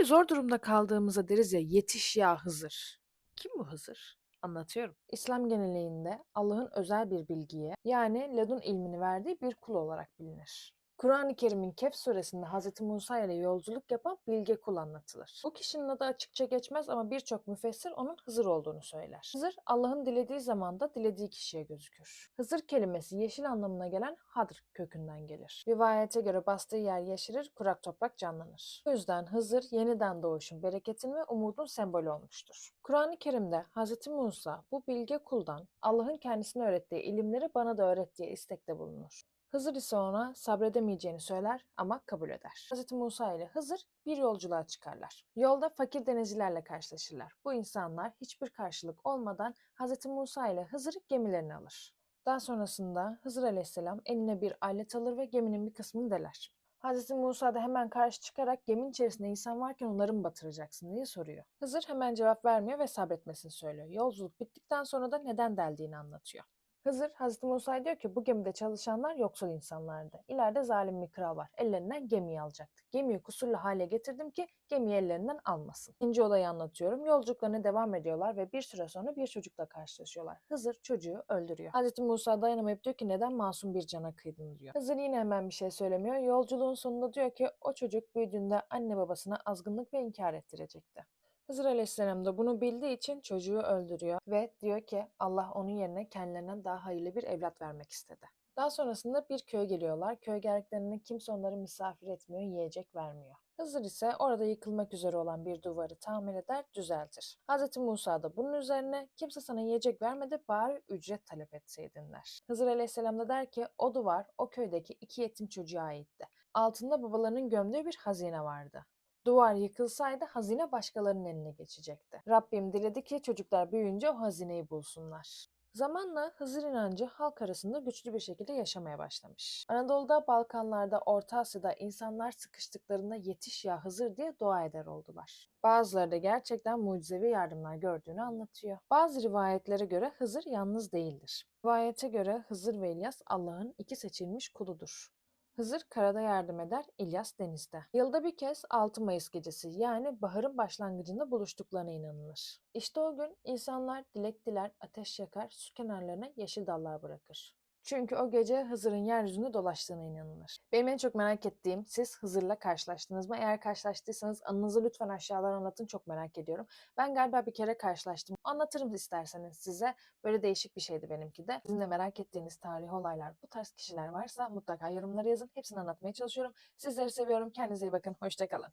Böyle zor durumda kaldığımızda deriz ya yetiş ya Hızır. Kim bu Hızır? Anlatıyorum. İslam geleneğinde Allah'ın özel bir bilgiye yani ledun ilmini verdiği bir kul olarak bilinir. Kur'an-ı Kerim'in Kehf suresinde Hz. Musa ile yolculuk yapan bilge kul anlatılır. Bu kişinin adı açıkça geçmez ama birçok müfessir onun Hızır olduğunu söyler. Hızır Allah'ın dilediği zamanda dilediği kişiye gözükür. Hızır kelimesi yeşil anlamına gelen hadr kökünden gelir. Rivayete göre bastığı yer yeşerir, kurak toprak canlanır. Bu yüzden Hızır yeniden doğuşun, bereketin ve umudun sembolü olmuştur. Kur'an-ı Kerim'de Hz. Musa bu bilge kuldan Allah'ın kendisine öğrettiği ilimleri bana da öğret diye istekte bulunur. Hızır ise ona sabredemeyeceğini söyler ama kabul eder. Hz. Musa ile Hızır bir yolculuğa çıkarlar. Yolda fakir denizcilerle karşılaşırlar. Bu insanlar hiçbir karşılık olmadan Hz. Musa ile Hızır'ı gemilerine alır. Daha sonrasında Hızır aleyhisselam eline bir alet alır ve geminin bir kısmını deler. Hz. Musa da hemen karşı çıkarak geminin içerisinde insan varken onları mı batıracaksın diye soruyor. Hızır hemen cevap vermiyor ve sabretmesini söylüyor. Yolculuk bittikten sonra da neden deldiğini anlatıyor. Hızır Hazreti Musa'ya diyor ki bu gemide çalışanlar yoksul insanlardı. İleride zalim bir kral var. Ellerinden gemiyi alacaktı. Gemiyi kusurlu hale getirdim ki gemiyi ellerinden almasın. İkinci olayı anlatıyorum. Yolculuklarına devam ediyorlar ve bir süre sonra bir çocukla karşılaşıyorlar. Hızır çocuğu öldürüyor. Hazreti Musa dayanamayıp diyor ki neden masum bir cana kıydın diyor. Hızır yine hemen bir şey söylemiyor. Yolculuğun sonunda diyor ki o çocuk büyüdüğünde anne babasına azgınlık ve inkar ettirecekti. Hızır Aleyhisselam da bunu bildiği için çocuğu öldürüyor ve diyor ki Allah onun yerine kendilerinden daha hayırlı bir evlat vermek istedi. Daha sonrasında bir köye geliyorlar. Köy geldiklerinde kimse onları misafir etmiyor, yiyecek vermiyor. Hızır ise orada yıkılmak üzere olan bir duvarı tamir eder, düzeltir. Hz. Musa da bunun üzerine kimse sana yiyecek vermedi bari ücret talep etseydin der. Hızır Aleyhisselam da der ki o duvar o köydeki iki yetim çocuğa aitti. Altında babalarının gömdüğü bir hazine vardı. Duvar yıkılsaydı hazine başkalarının eline geçecekti. Rabbim diledi ki çocuklar büyüyünce o hazineyi bulsunlar. Zamanla Hızır inancı halk arasında güçlü bir şekilde yaşamaya başlamış. Anadolu'da, Balkanlarda, Orta Asya'da insanlar sıkıştıklarında yetiş ya Hızır diye dua eder oldular. Bazıları da gerçekten mucizevi yardımlar gördüğünü anlatıyor. Bazı rivayetlere göre Hızır yalnız değildir. Rivayete göre Hızır ve İlyas Allah'ın iki seçilmiş kuludur. Hızır karada yardım eder, İlyas denizde. Yılda bir kez 6 Mayıs gecesi yani baharın başlangıcında buluştuklarına inanılır. İşte o gün insanlar dilek diler, ateş yakar, su kenarlarına yeşil dallar bırakır. Çünkü o gece Hızır'ın yeryüzünde dolaştığına inanılır. Benim en çok merak ettiğim siz Hızır'la karşılaştınız mı? Eğer karşılaştıysanız anınızı lütfen aşağıdan anlatın çok merak ediyorum. Ben galiba bir kere karşılaştım. Anlatırım isterseniz size. Böyle değişik bir şeydi benimki de. Sizin de merak ettiğiniz tarihi olaylar, bu tarz kişiler varsa mutlaka yorumlara yazın. Hepsini anlatmaya çalışıyorum. Sizleri seviyorum. Kendinize iyi bakın. Hoşçakalın.